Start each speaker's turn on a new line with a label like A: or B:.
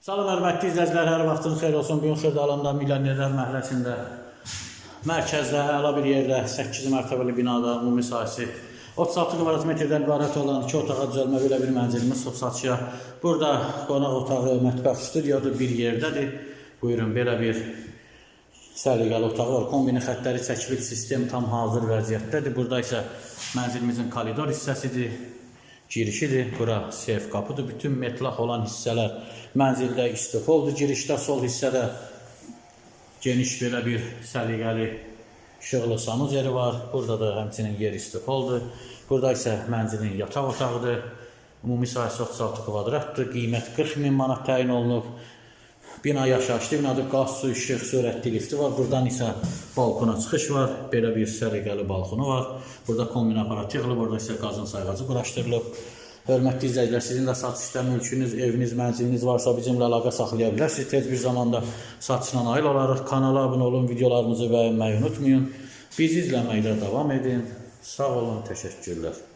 A: Salam hörmətli izləyicilər, hər vaxtınız xeyir olsun. Bu gün Xırdalanda Milyonerlər məhəlləsində mərkəzdə, əla bir yerdə 8 mərtəbəli binada ümumi sahəsi 36 kvadrat metrdən ibarət olan 2 otağa düzəlmə belə bir mənzilimiz çıxıb satışa. Burada qonaq otağı, mətbəx, studiodur bir yerdədir. Buyurun, belə bir səliqəli otağı var. Kombini xəttləri çəkilib, sistem tam hazır vəziyyətdədir. Burada isə mənzilimizin koridor hissəsidir girişidir. Bura seyf qapıdır. Bütün metlaq olan hissələr mənzildə istifoldur. Girişdə sol hissədə geniş belə bir səliqəli işıqlı sanuzeri var. Burada da həmçinin yer istifoldur. Burada isə mənzilin yataq otağıdır. Ümumi sahəsi 36 kvadratdır. Qiymət 40 min manat təyin olunub. Bina yaşayışlı binadır. Qaz, su, işıq, sürətli lifti var. Buradan isə balkona çıxış var. Belə bir səliqəli balkonu var. Burada kombin aparat yığılıb, burada isə qazın sayğacı quraşdırılıb. Hörmətli izləyicilər, sizin də satışda mülkünüz, eviniz, mənziliniz varsa bizimlə əlaqə saxlaya bilərsiniz. Tez bir zamanda satışla nail olarıq. Kanala abunə olun, videolarımızı bəyənməyi unutmayın. Bizi izləməkdə davam edin. Sağ olun, təşəkkürlər.